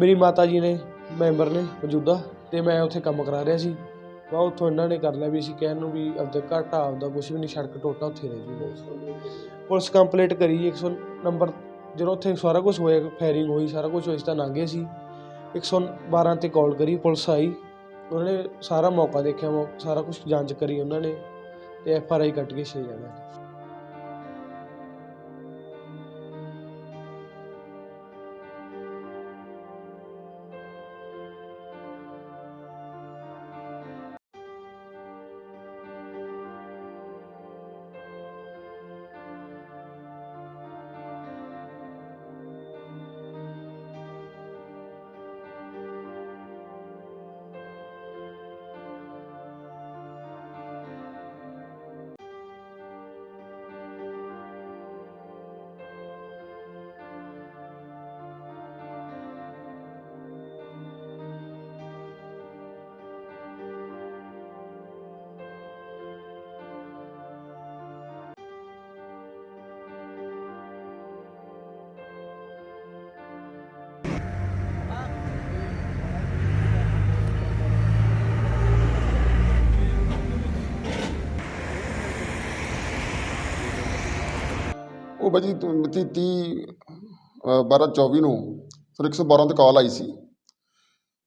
ਮੇਰੀ ਮਾਤਾ ਜੀ ਨੇ, ਮੈਂਬਰ ਨੇ ਮੌਜੂਦਾ ਅਤੇ ਮੈਂ ਉੱਥੇ ਕੰਮ ਕਰਾ ਰਿਹਾ ਸੀ। ਬਾ ਉੱਥੋਂ ਇਹਨਾਂ ਨੇ ਕਰ ਲਿਆ ਵੀ ਅਸੀਂ ਕਹਿਣ ਨੂੰ ਵੀ ਆਪਦਾ ਘਾਟਾ ਆਪਦਾ ਕੁਛ ਵੀ ਨਹੀਂ, ਸੜਕ ਟੋਟਾ ਉੱਥੇ ਰਹਿ ਜੂਗਾ। ਪੁਲਿਸ ਕੰਪਲੇਂਟ ਕਰੀ 100 ਨੰਬਰ ਜਦੋਂ ਉੱਥੇ ਸਾਰਾ ਕੁਝ ਹੋਇਆ ਫਾਇਰਿੰਗ ਹੋਈ, ਸਾਰਾ ਕੁਝ ਹੋਇਆ ਸੀ ਤਾਂ ਲੰਘੇ ਸੀ। 112 ਤੇ ਕਾਲ ਕਰੀ, ਪੁਲਿਸ ਆਈ। ਉਹਨਾਂ ਨੇ ਸਾਰਾ ਮੌਕਾ ਦੇਖਿਆ, ਮੌ- ਸਾਰਾ ਕੁਝ ਜਾਂਚ ਕਰੀ ਉਹਨਾਂ ਨੇ ਤੇ ਐਫ ਆਰ ਆਈ ਕੱਟ ਕੇ ਛੇ ਜਾਣਾ ਉਹ ਭਾਜੀ ਤ- ਮਿਤੀ 30 12 24 ਨੂੰ ਫਿਰ 112 ਤੇ ਕਾਲ ਆਈ ਸੀ।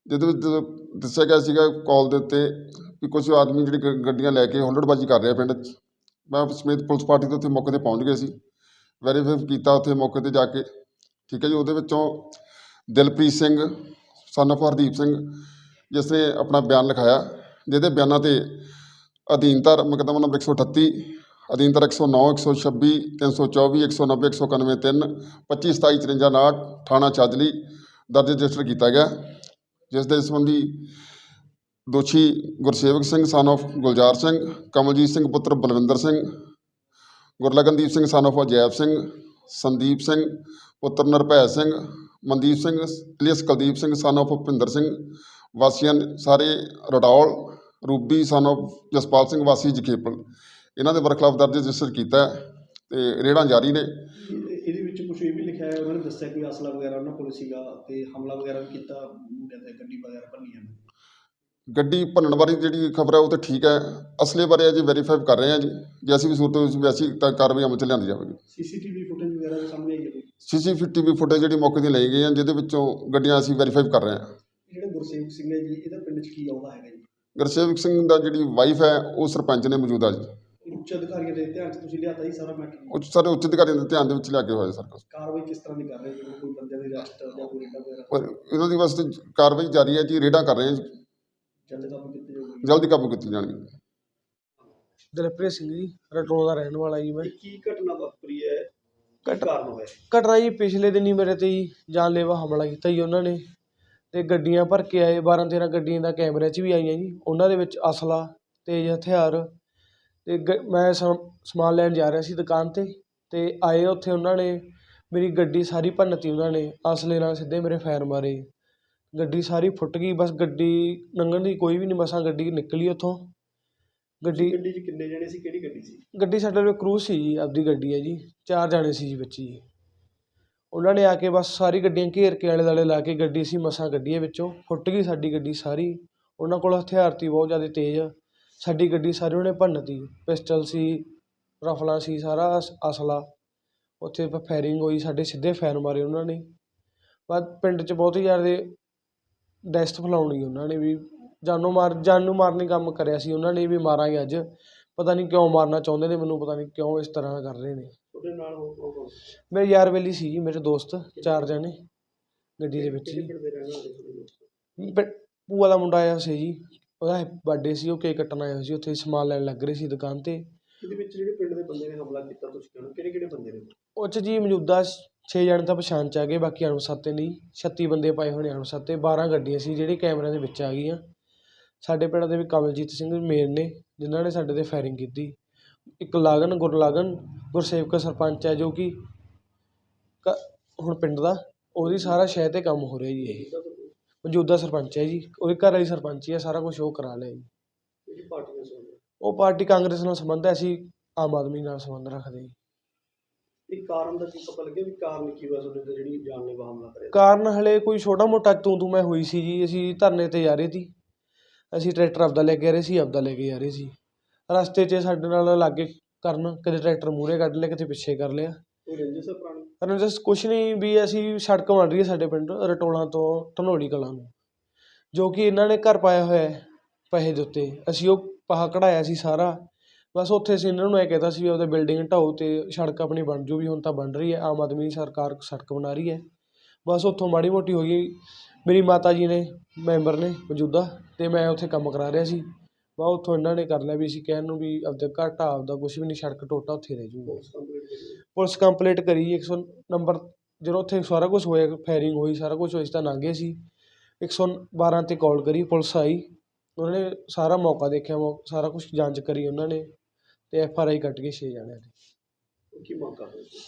ਜਿਹਦੇ ਵਿੱਚ ਦੱਸਿਆ ਗਿਆ ਸੀਗਾ ਕਾਲ ਦੇ ਉੱਤੇ ਕਿ ਕੁਝ ਆਦਮੀ ਜਿਹੜੀ ਗ- ਗੱਡੀਆਂ ਲੈ ਕੇ ਹੁੱਲੜਬਾਜੀ ਕਰ ਰਹੇ ਆ ਪਿੰਡ 'ਚ। ਮੈਂ ਸਮੇਤ ਪੁਲਿਸ ਪਾਰਟੀ ਦੇ ਉੱਥੇ ਮੌਕੇ ਤੇ ਪਹੁੰਚ ਗਏ ਸੀ। ਵੈਰੀਫਾਈ ਕੀਤਾ ਉੱਥੇ ਮੌਕੇ ਤੇ ਜਾ ਕੇ। ਠੀਕ ਹੈ ਜੀ, ਉਹਦੇ ਵਿੱਚੋਂ ਦਿਲਪ੍ਰੀਤ ਸਿੰਘ, son of ਹਰਦੀਪ ਸਿੰਘ, ਜਿਸ ਨੇ ਆਪਣਾ ਬਿਆਨ ਲਿਖਾਇਆ, ਜਿਹਦੇ ਬਿਆਨਾਂ ਤੇ ਅਧੀਨਤਰ ਮੁਕੱਦਮਾ ਨੰਬਰ 138 ਅਧੀਨ ਅਧੀਨਤਰ 109 126 324 190 191 3 25 27 53 59 ਥਾਣਾ ਚਾਜਲੀ ਦਰਜ ਰਜਿਸਟਰ ਕੀਤਾ ਗਿਆ। ਜਿਸ ਦੇ ਸੰਬੰਧੀ ਦੋਸ਼ੀ ਗੁਰਸੇਵਕ ਸਿੰਘ ਸਨ of ਗੁਲਜ਼ਾਰ ਸਿੰਘ, ਕਮਲਜੀਤ ਸਿੰਘ ਪੁੱਤਰ ਬਲਵਿੰਦਰ ਸਿੰਘ, ਗੁਰਲਗਨਦੀਪ ਸਿੰਘ ਸਨ of ਅਜੈਬ ਸਿੰਘ, ਸੰਦੀਪ ਸਿੰਘ ਪੁੱਤਰ Nirbhai Singh, Mandeep Singh, alias Kuldeep Singh son of Bhupinder Singh, ਵਾਸੀਆਂ ਸਾਰੇ Ratol, Ruby son of Jaspal Singh, ਵਾਸੀ ਜਖੇਪਲ। ਇਹਨਾਂ ਦੇ ਬਰਖਲਾਫ ਦਰਜ ਰਜਿਸਟਰ ਕੀਤਾ ਹੈ ਤੇ ਰੇਡਾਂ ਜਾਰੀ ਨੇ। ਇਹ- ਇਹਦੇ ਵਿੱਚ ਕੁਝ ਇਹ ਵੀ ਲਿਖਿਆ ਹੈ ਉਹਨਾਂ ਨੇ ਦੱਸਿਆ ਕੋਈ ਅਸਲਾ ਵਗੈਰਾ ਉਹਨਾਂ ਕੋਲ ਸੀਗਾ ਤੇ ਹਮਲਾ ਵਗੈਰਾ ਵੀ ਕੀਤਾ ਮੁੰਡਿਆਂ ਤੇ ਗੱਡੀ ਵਗੈਰਾ ਭੰਨੀਆਂ ਗੱਡੀ ਭੰਨਣ ਬਾਰੇ ਜਿਹੜੀ ਖਬਰ ਹੈ ਉਹ ਤਾਂ ਠੀਕ ਹੈ ਅਸਲੇ ਬਾਰੇ ਅਜੇ ਵੈਰੀਫਾਈ ਕਰ ਰਹੇ ਹਾਂ ਜੀ। ਜੇ ਅਸੀਂ ਵੀ ਸੂਰਤ ਵਿੱਚ ਵੈਸੀ ਤਾਂ ਕਾਰਵਾਈ ਅਮਲ ਚ ਲਿਆਂਦੀ ਜਾਵੇਗੀ। ਸੀਸੀਟੀਵੀ ਫੁਟੇਜ ਵਗੈਰਾ ਵੀ ਸਾਹਮਣੇ ਆਈ ਹੈ ਸੀਸੀਟੀਵੀ ਫੁਟੇਜ ਜਿਹੜੀ ਮੌਕੇ ਦੀ ਲਈ ਗਈ ਹੈ ਜਿਹਦੇ ਵਿੱਚੋਂ ਗੱਡੀਆਂ ਅਸੀਂ ਵੈਰੀਫਾਈ ਕਰ ਰਹੇ ਹਾਂ। ਜਿਹੜਾ ਗੁਰਸੇਵਕ ਸਿੰਘ ਹੈ ਜੀ ਇਹਦਾ ਪਿੰਡ 'ਚ ਕੀ ਆਉਂਦਾ ਹੈਗਾ ਜੀ? ਗੁਰਸੇਵਕ ਸਿੰਘ ਦਾ ਜਿਹੜੀ ਵਾਈਫ ਹੈ ਉਹ ਸਰਪੰਚ ਨੇ ਮੌਜੂਦਾ ਜੀ। ਉੱਚ ਅਧਿਕਾਰੀਆਂ ਦੇ ਧਿਆਨ 'ਚ ਤੁਸੀਂ ਲਿਆਤਾ ਜੀ ਸਾਰਾ ਮੈਟਰ? ਉੱਚ ਸਾਰੇ ਉੱਚ ਅਧਿਕਾਰੀਆਂ ਦੇ ਧਿਆਨ ਦੇ ਵਿੱਚ ਲਿਆ ਕੇ ਹੋਇਆ ਸਰ ਕੁਛ। ਕਾਰਵਾਈ ਕਿਸ ਤਰ੍ਹਾਂ ਦੀ ਕਰ ਰਹੇ ਜਿਵੇਂ ਕੋਈ ਬੰਦੇ ਦੀ ਅਰੈਸਟ ਜਾਂ ਕੋਈ ਰੇਡਾ ਵਗੈਰਾ? ਪਰ ਇਹਨਾਂ ਦੀ ਵਾਸਤੇ ਕਾਰਵਾਈ ਜਾਰੀ ਹੈ ਜੀ ਰੇਡਾਂ ਕਰ ਰਹੇ ਹਾਂ ਜੀ। ਜਲਦ ਕੰਮ ਕੀਤੇ ਜਾਊਗੀ ਜਲਦੀ ਕਾਬੂ ਕੀਤੀ ਜਾਣਗੀ। ਦਿਲਪ੍ਰੀਤ ਸਿੰਘ ਜੀ ਰਟੋਂ ਦਾ ਰਹਿਣ ਵਾਲਾ ਜੀ ਮੈਂ। ਇਹ ਕੀ ਘਟਨਾ ਵਾਪਰੀ ਹੈ? ਕੀ ਘਟ- ਕਾਰਨ ਹੋਇਆ? ਘਟਨਾ ਜੀ ਪਿਛਲੇ ਦਿਨ ਹੀ ਮੇਰੇ ਤੇ ਜੀ ਜਾਨਲੇਵਾ ਹਮਲਾ ਕੀਤਾ ਜੀ ਉਹਨਾਂ ਨੇ। ਤੇ ਗੱਡੀਆਂ ਭਰ ਕੇ ਆਏ 12 13 ਗੱਡੀਆਂ ਦਾ ਕੈਮਰੇ 'ਚ ਵੀ ਆਈਆਂ ਜੀ। ਉਹਨਾਂ ਦੇ ਵਿੱਚ ਅਸਲਾ ਤੇਜ਼ ਹਥਿਆਰ ਤੇ ਗ- ਮੈਂ ਸਮ- ਸਮਾਨ ਲੈਣ ਜਾ ਰਿਹਾ ਸੀ ਦੁਕਾਨ ਤੇ ਤੇ ਆਏ ਉੱਥੇ ਉਹਨਾਂ ਨੇ ਮੇਰੀ ਗੱਡੀ ਸਾਰੀ ਭੰਨਤੀ ਉਹਨਾਂ ਨੇ ਅਸਲੇ ਨਾਲ ਸਿੱਧੇ ਮੇਰੇ ਫਾਇਰ ਮਾਰੇ। ਗੱਡੀ ਸਾਰੀ ਫੁੱਟ ਗਈ ਬਸ ਗੱਡੀ ਲੰਘਣ ਦੀ ਕੋਈ ਵੀ ਨਹੀਂ ਮਸਾਂ ਗੱਡੀ ਨਿਕਲੀ ਉੱਥੋਂ। ਗੱਡੀ ਗੱਡੀ 'ਚ ਕਿੰਨੇ ਜਣੇ ਸੀ ਕਿਹੜੀ ਗੱਡੀ ਸੀ? ਗੱਡੀ ਸਾਡੇ ਕੋਲ ਕਰੂਜ਼ ਸੀ ਜੀ ਆਪਦੀ ਗੱਡੀ ਹੈ ਜੀ ਚਾਰ ਜਾਣੇ ਸੀ ਜੀ ਵਿੱਚ ਜੀ। ਉਹਨਾਂ ਨੇ ਆ ਕੇ ਬਸ ਸਾਰੀ ਗੱਡੀਆਂ ਘੇਰ ਕੇ ਆਲੇ ਦੁਆਲੇ ਲਾ ਕੇ ਗੱਡੀ ਸੀ ਮਸਾਂ ਕੱਢੀ ਹੈ ਵਿੱਚੋਂ ਫੁੱਟ ਗਈ ਸਾਡੀ ਗੱਡੀ ਸਾਰੀ। ਉਹਨਾਂ ਕੋਲ ਹਥਿਆਰ ਤੀ ਬਹੁਤ ਜ਼ਿਆਦਾ ਤੇਜ਼। ਸਾਡੀ ਗੱਡੀ ਸਾਰੀ ਉਹਨੇ ਭੰਨਤੀ। ਪਿਸਟਲ ਸੀ ਰਫਲਾਂ ਸੀ ਸਾਰਾ ਅਸ- ਅਸਲਾ। ਉੱਥੇ ਫਾਇਰਿੰਗ ਹੋਈ ਸਾਡੇ ਸਿੱਧੇ ਫਾਇਰ ਮਾਰੇ ਉਹਨਾਂ ਨੇ। ਬਾਅਦ ਪਿੰਡ 'ਚ ਬਹੁਤ ਹੀ ਜ਼ਿਆਦਾ ਦਹਿਸ਼ਤ ਫੈਲਾਉਣੀ ਉਹਨਾਂ ਨੇ ਵੀ ਜਾਨੋਂ ਮਾਰ ਜਾਨੋਂ ਮਾਰਨੇ ਕੰਮ ਕਰਿਆ ਸੀ ਉਹਨਾਂ ਨੇ ਵੀ ਮਾਰਾਂਗੇ ਅੱਜ। ਪਤਾ ਨਹੀਂ ਕਿਉਂ ਮਾਰਨਾ ਚਾਹੁੰਦੇ ਨੇ ਮੈਨੂੰ ਪਤਾ ਨਹੀਂ ਕਿਉਂ ਇਸ ਤਰ੍ਹਾਂ ਕਰ ਰਹੇ ਨੇ। ਤੁਹਾਡੇ ਨਾਲ ਹੋਰ ਕੌਣ ਕੌਣ ਸੀ? ਮੇਰੇ ਯਾਰ ਬੇਲੀ ਸੀ ਜੀ ਮੇਰੇ ਦੋਸਤ ਚਾਰ ਜਣੇ ਗੱਡੀ ਦੇ ਵਿੱਚ ਕਿਹੜੇ ਜੀ ਪਿੰਡ ਦੇ ਰਹਿਣ ਵਾਲੇ ਤੁਹਾਡੇ ਦੋਸਤ ਪ- ਭੂਆ ਦਾ ਮੁੰਡਾ ਆਇਆ ਸੀ ਜੀ। ਉਹਦਾ ਬਰਥਡੇ ਸੀ ਉਹ ਕੇਕ ਕੱਟਣ ਆਇਆ ਸੀ ਉੱਥੇ ਸਮਾਨ ਲੈਣ ਲੱਗ ਰਹੇ ਸੀ ਦੁਕਾਨ ਤੇ। ਇਹਦੇ ਵਿੱਚ ਜਿਹੜੇ ਪਿੰਡ ਦੇ ਬੰਦੇ ਨੇ ਹਮਲਾ ਕੀਤਾ ਤੁਸੀਂ ਕਹਿੰਦੇ ਕਿਹੜੇ ਕਿਹੜੇ ਬੰਦੇ ਨੇ? ਉਹ 'ਚ ਜੀ ਮੌਜੂਦਾ 6 ਜਣੇ ਤਾਂ ਪਛਾਣ ਚ ਆ ਗਏ ਬਾਕੀ ਅਣਪਛਾਤੇ ਨਹੀਂ 36 ਬੰਦੇ ਪਾਏ ਨੇ ਅਣਪਛਾਤੇ 12 ਗੱਡੀਆਂ ਸੀ ਜਿਹੜੀ ਕੈਮਰਿਆਂ ਦੇ ਵਿੱਚ ਆ ਗਈਆਂ। ਸਾਡੇ ਪਿੰਡ ਦੇ ਵੀ ਕਮਲਜੀਤ ਸਿੰਘ ਮੇਨ ਨੇ ਜਿਨ੍ਹਾਂ ਨੇ ਸਾਡੇ ਤੇ ਫਾਇਰਿੰਗ ਕੀਤੀ। ਇੱਕ ਲਾਗਨ ਗੁਰਲਾਗਨ ਗੁਰਸੇਵਕ ਸਰਪੰਚ ਹੈ ਜੋ ਕਿ ਕ- ਹੁਣ ਪਿੰਡ ਦਾ ਉਹਦੀ ਸਾਰਾ ਸ਼ਹਿਰ ਤੇ ਕੰਮ ਹੋ ਰਿਹਾ ਜੀ ਇਹ। ਮੌਜੂਦਾ ਸਰਪੰਚ ਹੈ ਜੀ ਉਹਦੇ ਘਰ ਵਾਲੀ ਸਰਪੰਚ ਹੀ ਸਾਰਾ ਕੁਝ ਉਹ ਕਰਾ ਲਿਆ ਜੀ। ਕਿਹੜੀ ਪਾਰਟੀ ਨਾਲ ਸੰਬੰਧ ਹੈ? ਉਹ ਪਾਰਟੀ ਕਾਂਗਰਸ ਨਾਲ ਸੰਬੰਧ ਹੈ ਅਸੀਂ ਆਮ ਆਦਮੀ ਨਾਲ ਸੰਬੰਧ ਰੱਖਦੇ ਜੀ। ਇਹ ਕਾਰਨ ਦਾ ਕੀ ਪਤਾ ਲੱਗਿਆ ਵੀ ਕਾਰਨ ਕੀ ਹੋਇਆ ਤੁਹਾਡੇ ਤੇ ਜਿਹੜੀ ਜਾਨਲੇਵਾ ਹਮਲਾ ਕਰਿਆ ਕਾਰਨ ਹਲੇ ਕੋਈ ਛੋਟਾ ਮੋਟਾ ਤੂੰ ਤੂੰ ਮੈਂ ਹੋਈ ਸੀ ਜੀ ਅਸੀਂ ਧਰਨੇ ਤੇ ਜਾ ਰਹੇ ਸੀ। ਅਸੀਂ ਟਰੈਕਟਰ ਆਪਦਾ ਲੈ ਕੇ ਆ ਰਹੇ ਸੀ ਆਪਦਾ ਲੈ ਕੇ ਜਾ ਰਹੇ ਸੀ। ਰਸਤੇ 'ਚ ਸਾਡੇ ਨਾਲ ਲਾਗੇ ਕਰਨ ਕਦੇ ਟਰੈਕਟਰ ਮੂਹਰੇ ਕੱਢ ਲਿਆ ਕਿਤੇ ਪਿੱਛੇ ਕਰ ਲਿਆ। ਕੋਈ ਰੰਜਿਸ਼ ਹੈ ਪੁਰਾਣੀ? ਕੁਛ ਨਹੀਂ ਵੀ ਅਸੀਂ ਸੜਕ ਬਣ ਰਹੀ ਹੈ ਸਾਡੇ ਪਿੰਡ ਰਟੋਲਾਂ ਤੋਂ ਧਨੋੜੀ ਕਲਾਂ ਨੂੰ ਜੋ ਕਿ ਇਹਨਾਂ ਨੇ ਘਰ ਪਾਇਆ ਹੋਇਆ ਹੈ ਪੈਸੇ ਦੇ ਉੱਤੇ। ਅਸੀਂ ਉਹ ਪਾਹਾ ਕਢਾਇਆ ਸੀ ਸਾਰਾ। ਬਸ ਉੱਥੇ ਅਸੀਂ ਇਹਨਾਂ ਨੂੰ ਇਹ ਕਹਿਤਾ ਸੀ ਵੀ ਆਪਦੇ ਬਿਲਡਿੰਗ ਢਾਓ ਤੇ ਸੜਕ ਆਪਣੀ ਬਣ ਜੂ ਵੀ ਹੁਣ ਤਾਂ ਬਣ ਰਹੀ ਹੈ ਆਮ ਆਦਮੀ ਦੀ ਸਰਕਾਰ ਸੜਕ ਬਣਾ ਰਹੀ ਹੈ। ਬਸ ਉੱਥੋਂ ਮਾੜੀ ਮੋਟੀ ਹੋ ਗਈ ਮੇਰੀ ਮਾਤਾ ਜੀ ਨੇ ਮੈਂਬਰ ਨੇ ਮੌਜੂਦਾ ਤੇ ਮੈਂ ਉੱਥੇ ਕੰਮ ਕਰਾ ਰਿਹਾ ਸੀ। ਬਾ ਉੱਥੋਂ ਇਹਨਾਂ ਨੇ ਕਰ ਲਿਆ ਵੀ ਅਸੀਂ ਕਹਿਣ ਨੂੰ ਵੀ ਆਪਦਾ ਘਰ ਢਾਹ ਆਪਦਾ ਕੁਛ ਵੀ ਨਹੀਂ ਸੜਕ ਟੋਟਾ ਉੱਥੇ ਰਹਿ ਜੂਗਾ। ਪੁਲਿਸ ਕੰਪਲੀਟ ਕਰੀ ਕਰੀ 100 ਨੰਬਰ ਜਦੋਂ ਉੱਥੇ ਸਾਰਾ ਕੁਝ ਹੋਇਆ ਫਾਇਰਿੰਗ ਹੋਈ ਸਾਰਾ ਕੁਝ ਹੋਇਆ ਅਸੀਂ ਤਾਂ ਲੰਘ ਗਏ ਸੀ 112 ਤੇ ਕਾਲ ਕਰੀ ਪੁਲਿਸ ਆਈ। ਉਹਨਾਂ ਨੇ ਸਾਰਾ ਮੌਕਾ ਦੇਖਿਆ ਮੌ- ਸਾਰਾ ਕੁਝ ਜਾਂਚ ਕਰੀ ਉਹਨਾਂ ਨੇ ਤੇ ਐਫ ਆਰ ਆਈ ਕੱਟ ਕੇ 6 ਜਾਣਿਆਂ ਦੀ। ਕੀ ਮੰਗ ਕਰਦੇ ਸੀ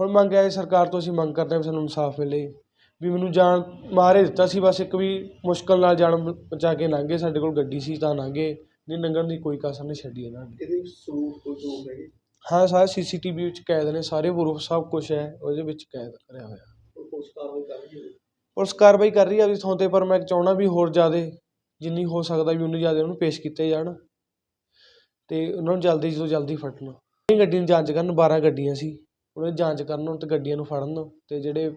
ਹੁਣ ਮੰਗ ਹੈ ਸਰਕਾਰ ਤੋਂ ਅਸੀਂ ਮੰਗ ਕਰਦੇ ਹਾਂ ਵੀ ਸਾਨੂੰ ਇਨਸਾਫ ਮਿਲੇ। ਵੀ ਮੈਨੂੰ ਜਾਨ ਮਾਰੇ ਦਿੱਤਾ ਸੀ ਬਸ ਇੱਕ ਵੀ ਮੁਸ਼ਕਲ ਨਾਲ ਜਾਨ ਬ- ਬਚਾ ਕੇ ਲੰਘੇ ਸਾਡੇ ਕੋਲ ਗੱਡੀ ਸੀ ਤਾਂ ਲੰਘੇ। ਨਹੀਂ ਲੰਘਣ ਦੀ ਕੋਈ ਕਸਰ ਨਹੀਂ ਛੱਡੀ ਇਹਨਾਂ ਨੇ। ਇਹਦੇ ਸਬੂਤ ਕੋਈ ਹੈਗੇ ਹਾਂ ਸਾਰੇ ਸੀਸੀਟੀਵੀ ਵਿੱਚ ਕੈਦ ਨੇ ਸਾਰੇ ਪ੍ਰੂਫ ਸਭ ਕੁਝ ਹੈ ਉਹਦੇ ਵਿੱਚ ਕੈਦ ਕਰਿਆ ਹੋਇਆ। ਪੁਲਿਸ ਕਾਰਵਾਈ ਕਰ ਰਹੀ ਹੈ ਪੁਲਿਸ ਕਾਰਵਾਈ ਕਰ ਰਹੀ ਥਾਂ 'ਤੇ ਪਰ ਮੈਂ ਚਾਹੁੰਦਾ ਵੀ ਹੋਰ ਜ਼ਿਆਦਾ ਜਿੰਨੀ ਹੋ ਸਕਦਾ ਵੀ ਉਨੀ ਜ਼ਿਆਦਾ ਉਹਨੂੰ ਪੇਸ਼ ਕੀਤੇ ਜਾਣ ਤੇ ਉਹਨਾਂ ਨੂੰ ਜਲਦੀ ਤੋਂ ਜਲਦੀ ਫੜਨ। ਇਹ ਗੱਡੀ ਦੀ ਜਾਂਚ ਕਰਨ 12 ਗੱਡੀਆਂ ਸੀ। ਉਹਨਾਂ ਦੀ ਜਾਂਚ ਕਰਨ ਤੇ ਗੱਡੀਆਂ ਨੂੰ ਫੜਨ ਤੇ ਜਿਹੜੇ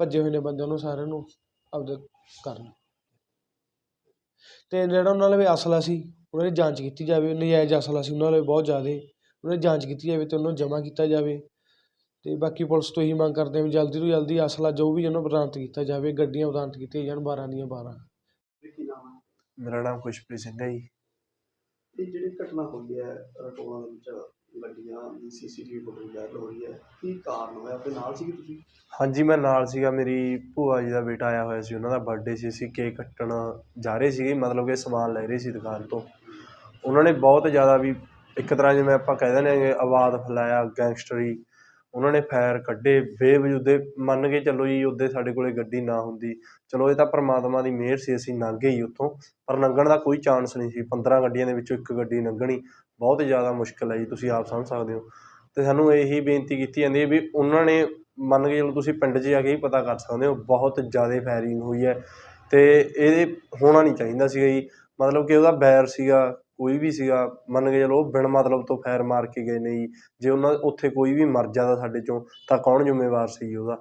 ਭੱਜੇ ਹੋਏ ਨੇ ਬੰਦੇ ਉਹਨੂੰ ਸਾਰਿਆਂ ਨੂੰ ਆਪਦੇ ਕਰਨ ਤੇ ਜਿਹੜਾ ਉਹਨਾਂ ਨਾਲ ਵੀ ਅਸਲਾ ਸੀ ਉਹਨਾਂ ਦੀ ਜਾਂਚ ਕੀਤੀ ਜਾਵੇ ਨਜਾਇਜ਼ ਅਸਲਾ ਸੀ ਉਹਨਾਂ ਨਾਲ ਬਹੁਤ ਜ਼ਿਆਦਾ ਉਹਨਾਂ ਦੀ ਜਾਂਚ ਕੀਤੀ ਜਾਵੇ ਤੇ ਉਹਨੂੰ ਜਮ੍ਹਾਂ ਕੀਤਾ ਜਾਵੇ। ਤੇ ਬਾਕੀ ਪੁਲਿਸ ਤੋਂ ਇਹੀ ਮੰਗ ਕਰਦੇ ਹਾਂ ਵੀ ਜਲਦੀ ਤੋਂ ਜਲਦੀ ਅਸਲਾ ਜੋ ਵੀ ਉਹਨੂੰ ਬਰਾਮਦ ਕੀਤਾ ਜਾਵੇ ਗੱਡੀਆਂ ਬਰਾਮਦ ਕੀਤੀਆਂ ਜਾਣ 12 ਦੀਆਂ 12 ਇਹ ਕੀ ਨਾਮ ਹੈ ਮੇਰਾ ਨਾਮ ਖੁਸ਼ਪ੍ਰੀਤ ਸਿੰਘ ਹੈ ਜੀ। ਇਹ ਜਿਹੜੀ ਘਟਨਾ ਹੋਈ ਹੈ ਰਟੋਲਾ ਦੇ ਵਿੱਚ ਗੱਡੀਆਂ ਦੀ ਸੀਸੀਟੀਵੀ ਫੁਟੇਜ ਵਾਇਰਲ ਹੋ ਰਹੀ ਹੈ ਕੀ ਕਾਰਨ ਹੋਇਆ? ਆਪਣੇ ਨਾਲ ਸੀਗੇ ਤੁਸੀਂ? ਹਾਂਜੀ ਮੈਂ ਨਾਲ ਸੀਗਾ। ਮੇਰੀ ਭੂਆ ਜੀ ਦਾ ਬੇਟਾ ਆਇਆ ਹੋਇਆ ਸੀ ਉਹਨਾਂ ਦਾ ਬਰਥਡੇ ਸੀ। ਅਸੀਂ ਕੇਕ ਕੱਟਣ ਜਾ ਰਹੇ ਸੀਗੇ ਮਤਲਬ ਕਿ ਸਮਾਨ ਲੈ ਰਹੇ ਸੀ ਦੁਕਾਨ ਤੋਂ। ਉਹਨਾਂ ਨੇ ਬਹੁਤ ਜ਼ਿਆਦਾ ਵੀ ਇੱਕ ਤਰ੍ਹਾਂ ਜਿਵੇਂ ਆਪਾਂ ਕਹਿ ਦਿੰਦੇ ਹਾਂ ਆਵਾਜ਼ ਫੈਲਾਇਆ, ਗੈਂਗਸਟਰੀ, ਉਹਨਾਂ ਨੇ ਫੈਰ ਕੱਢੇ, ਬੇਵਜੂਦੇ ਮੰਨ ਕੇ ਚੱਲੋ ਜੀ ਉਹਦੇ ਸਾਡੇ ਕੋਲ ਗੱਡੀ ਨਾ ਹੁੰਦੀ। ਚਲੋ ਇਹ ਤਾਂ ਪਰਮਾਤਮਾ ਦੀ ਮਿਹਰ ਸੀ, ਅਸੀਂ ਲੰਘ ਗਏ ਜੀ ਉੱਥੋਂ, ਪਰ ਲੰਘਣ ਦਾ ਕੋਈ ਚਾਂਸ ਨਹੀਂ ਸੀ। 15 ਗੱਡੀਆਂ ਦੇ ਵਿੱਚੋਂ ਇੱਕ ਗੱਡੀ ਲੰਘਣੀ ਬਹੁਤ ਜ਼ਿਆਦਾ ਮੁਸ਼ਕਿਲ ਹੈ ਜੀ, ਤੁਸੀਂ ਆਪ ਸਮਝ ਸਕਦੇ ਹੋ। ਅਤੇ ਸਾਨੂੰ ਇਹੀ ਬੇਨਤੀ ਕੀਤੀ ਜਾਂਦੀ ਹੈ ਵੀ ਉਹਨਾਂ ਨੇ ਮੰਨ ਕੇ ਚਲੋ ਤੁਸੀਂ ਪਿੰਡ 'ਚ ਜਾ ਕੇ ਹੀ ਪਤਾ ਕਰ ਸਕਦੇ ਹੋ, ਬਹੁਤ ਜ਼ਿਆਦਾ ਫਾਇਰਿੰਗ ਹੋਈ ਹੈ। ਅਤੇ ਇਹ ਹੋਣਾ ਨਹੀਂ ਚਾਹੀਦਾ ਸੀਗਾ ਜੀ। ਮਤਲਬ ਕਿ ਉਹਦਾ ਬੈਰ ਸੀਗਾ ਕੋਈ ਵੀ ਸੀਗਾ, ਮੰਨ ਕੇ ਚਲੋ ਉਹ ਬਿਨ ਮਤਲਬ ਤੋਂ ਫਾਇਰ ਮਾਰ ਕੇ ਗਏ ਨੇ ਜੀ ਜੇ ਉਹਨਾਂ ਉੱਥੇ ਕੋਈ ਵੀ ਮਰ ਜਾਂਦਾ ਸਾਡੇ ਚੋਂ, ਤਾਂ ਕੌਣ ਜ਼ਿੰਮੇਵਾਰ ਸੀ ਜੀ ਉਹਦਾ?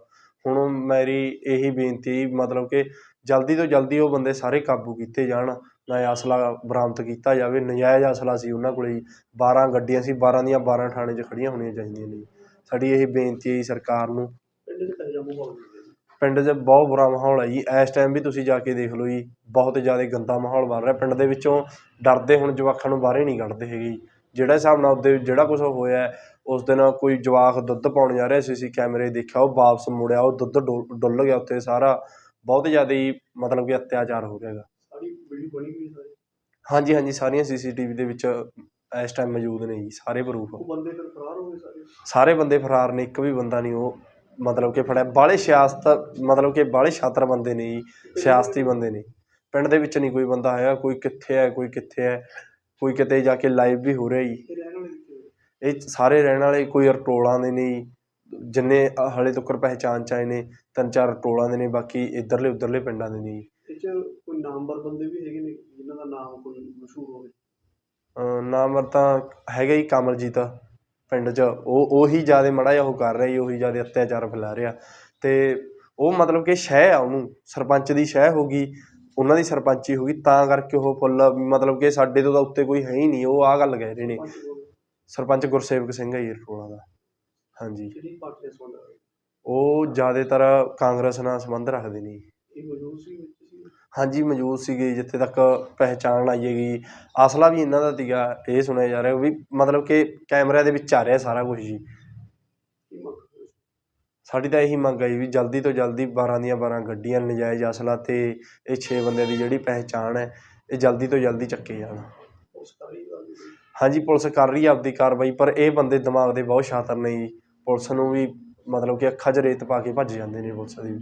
ਹੁਣ ਮੇਰੀ ਇਹੀ ਬੇਨਤੀ ਮਤਲਬ ਕਿ ਜਲਦੀ ਤੋਂ ਜਲਦੀ ਉਹ ਬੰਦੇ ਸਾਰੇ ਕਾਬੂ ਕੀਤੇ ਜਾਣ, ਨਾ ਅਸਲਾ ਬਰਾਮਦ ਕੀਤਾ ਜਾਵੇ, ਨਜਾਇਜ਼ ਅਸਲਾ ਸੀ ਉਹਨਾਂ ਕੋਲੇ ਜੀ। 12 ਗੱਡੀਆਂ ਸੀ 12 ਦੀਆਂ 12 ਥਾਣੇ 'ਚ ਖੜੀਆਂ ਹੋਣੀਆਂ ਚਾਹੀਦੀਆਂ ਨੇ ਜੀ। ਸਾਡੀ ਇਹ ਬੇਨਤੀ ਹੈ ਜੀ ਸਰਕਾਰ ਨੂੰ। ਪਿੰਡ 'ਚ ਹੈ ਬਹੁਤ ਬੁਰਾ ਮਾਹੌਲ ਹੈ ਜੀ। ਇਸ ਟਾਈਮ ਵੀ ਤੁਸੀਂ ਜਾ ਕੇ ਦੇਖ ਲਓ ਜੀ ਬਹੁਤ ਜ਼ਿਆਦਾ ਗੰਦਾ ਮਾਹੌਲ ਬਣ ਰਿਹਾ। ਪਿੰਡ ਦੇ ਵਿੱਚੋਂ ਡਰਦੇ ਹੁਣ ਜਵਾਕਾਂ ਨੂੰ ਬਾਹਰੇ ਨਹੀਂ ਕੱਢਦੇ ਹੈਗੇ ਜੀ। ਜਿਹੜਾ ਹਿਸਾਬ ਨਾਲ ਉਹਦੇ ਜਿਹੜਾ ਕੁਝ ਹੋਇਆ ਹੈ, ਉਸ ਦਿਨ ਕੋਈ ਜਵਾਕ ਦੁੱਧ ਪਾਉਣ ਜਾ ਰਿਹਾ ਸੀ ਅਸੀਂ ਕੈਮਰੇ ਦੇਖਿਆ ਉਹ ਵਾਪਸ ਮੁੜਿਆ ਉਹ ਦੁੱਧ ਡੁੱਲ ਡੁੱਲ ਗਿਆ ਉੱਥੇ ਸਾਰਾ। ਬਹੁਤ ਜ਼ਿਆਦਾ ਹੀ ਮਤਲਬ ਕਿ ਅਤਿਆਚਾਰ ਹੋ ਰਿਹਾ ਹੈਗਾ। ਹਾਂਜੀ ਹਾਂਜੀ ਸਾਰੀਆਂ ਸੀਸੀਟੀਵੀ ਦੇ ਵਿੱਚ ਇਸ ਟਾਈਮ ਮੌਜੂਦ ਨੇ ਜੀ ਸਾਰੇ ਪ੍ਰੂਫ। ਉਹ ਬੰਦੇ ਫਿਰ ਫਰਾਰ ਹੋ ਗਏ ਸਾਰੇ? ਸਾਰੇ ਬੰਦੇ ਫਰਾਰ ਨੇ ਇੱਕ ਵੀ ਬੰਦਾ ਨਹੀਂ ਉਹ ਮਤਲਬ ਕਿ ਫੜਿਆ। ਬਾਹਲੇ ਸਿਆਸਤ ਮਤਲਬ ਕਿ ਬਾਹਲੇ ਛਾਤਰ ਬੰਦੇ ਨੇ ਜੀ ਸਿਆਸਤੀ ਬੰਦੇ ਨੇ। ਪਿੰਡ ਦੇ ਵਿੱਚ ਨਹੀਂ ਕੋਈ ਬੰਦਾ ਹੈਗਾ ਕੋਈ ਕਿੱਥੇ ਹੈ ਕੋਈ ਕਿੱਥੇ ਹੈ ਕੋਈ ਕਿਤੇ ਜਾ ਕੇ ਲਾਈਵ ਵੀ ਹੋ ਰਿਹਾ ਜੀ। ਇਹ ਸਾਰੇ ਰਹਿਣ ਵਾਲੇ ਕੋਈ ਰਟੋਲਾਂ ਦੇ ਨੇ ਜੀ, ਜਿੰਨੇ ਹਲੇ ਤੱਕ ਪਹਿਚਾਣ ਚ ਆਏ ਨੇ ਤਿੰਨ ਚਾਰ ਰਟੋਲਾਂ ਦੇ ਨੇ ਬਾਕੀ ਇੱਧਰਲੇ ਉੱਧਰਲੇ ਪਿੰਡਾਂ ਦੇ ਨੇ ਜੀ। ਇਹ 'ਚ ਕੋਈ ਨਾਮਵਰ ਬੰਦੇ ਵੀ ਹੈਗੇ ਨੇ ਜਿਨ੍ਹਾਂ ਦਾ ਨਾਮ ਕੋਈ ਮਸ਼ਹੂਰ ਹੋਵੇ? ਨਾਮਰ ਤਾਂ ਹੈਗਾ ਹੀ ਕਮਲਜੀਤ। ਪਿੰਡ 'ਚ ਉਹ ਉਹੀ ਜ਼ਿਆਦਾ ਮੜਾ ਜਿਹਾ ਉਹ ਕਰ ਰਿਹਾ ਜੀ ਉਹੀ ਜ਼ਿਆਦਾ ਅਤਿਆਚਾਰ ਫੈਲਾ ਰਿਹਾ। ਤੇ ਉਹ ਮਤਲਬ ਕਿ ਸ਼ਹਿ ਆ ਉਹਨੂੰ ਸਰਪੰਚ ਦੀ ਸ਼ਹਿ ਹੋ ਗਈ ਉਹਨਾਂ ਦੀ ਸਰਪੰਚੀ ਹੋ ਗਈ ਤਾਂ ਕਰਕੇ ਉਹ ਫੁੱਲ ਮਤਲਬ ਕਿ ਸਾਡੇ ਤੋਂ ਤਾਂ ਉੱਤੇ ਕੋਈ ਹੈ ਹੀ ਨਹੀਂ ਉਹ ਆਹ ਗੱਲ ਕਹਿ ਰਹੇ ਨੇ। ਸਰਪੰਚ ਗੁਰਸੇਵਕ ਸਿੰਘ ਹੈ ਜੀ ਰਟੋਲਾ ਦਾ। ਹਾਂਜੀ। ਉਹ ਜ਼ਿਆਦਾਤਰ ਕਾਂਗਰਸ ਨਾਲ ਸੰਬੰਧ ਰੱਖਦੇ ਨੇ। ਇਹ ਮੌਜੂਦ ਸੀ ਹਾਂਜੀ ਮੌਜੂਦ ਸੀਗੇ ਜਿੱਥੇ ਤੱਕ ਪਹਿਚਾਣ ਆਈ ਹੈਗੀ। ਅਸਲਾ ਵੀ ਇਹਨਾਂ ਦਾ ਸੀਗਾ ਇਹ ਸੁਣਿਆ ਜਾ ਰਿਹਾ ਵੀ ਮਤਲਬ ਕਿ ਕੈਮਰਿਆਂ ਦੇ ਵਿੱਚ ਆ ਰਿਹਾ ਸਾਰਾ ਕੁਝ ਜੀ? ਸਾਡੀ ਤਾਂ ਇਹੀ ਮੰਗ ਹੈ ਜੀ ਵੀ ਜਲਦੀ ਤੋਂ ਜਲਦੀ 12 ਦੀਆਂ 12 ਗੱਡੀਆਂ ਨਜਾਇਜ਼ ਅਸਲਾ ਤੇ ਇਹ 6 ਬੰਦਿਆਂ ਦੀ ਜਿਹੜੀ ਪਹਿਚਾਣ ਹੈ ਇਹ ਜਲਦੀ ਤੋਂ ਜਲਦੀ ਚੱਕੇ ਜਾਣ। ਹਾਂਜੀ ਪੁਲਿਸ ਕਰ ਰਹੀ ਹੈ ਆਪਦੀ ਕਾਰਵਾਈ ਪਰ ਇਹ ਬੰਦੇ ਦਿਮਾਗ ਦੇ ਬਹੁਤ ਸ਼ਾਤਰ ਨੇ ਜੀ। ਪੁਲਿਸ ਨੂੰ ਵੀ ਮਤਲਬ ਕਿ ਅੱਖਾਂ 'ਚ ਰੇਤ ਪਾ ਕੇ ਭੱਜ ਜਾਂਦੇ ਨੇ ਪੁਲਿਸ ਦੀ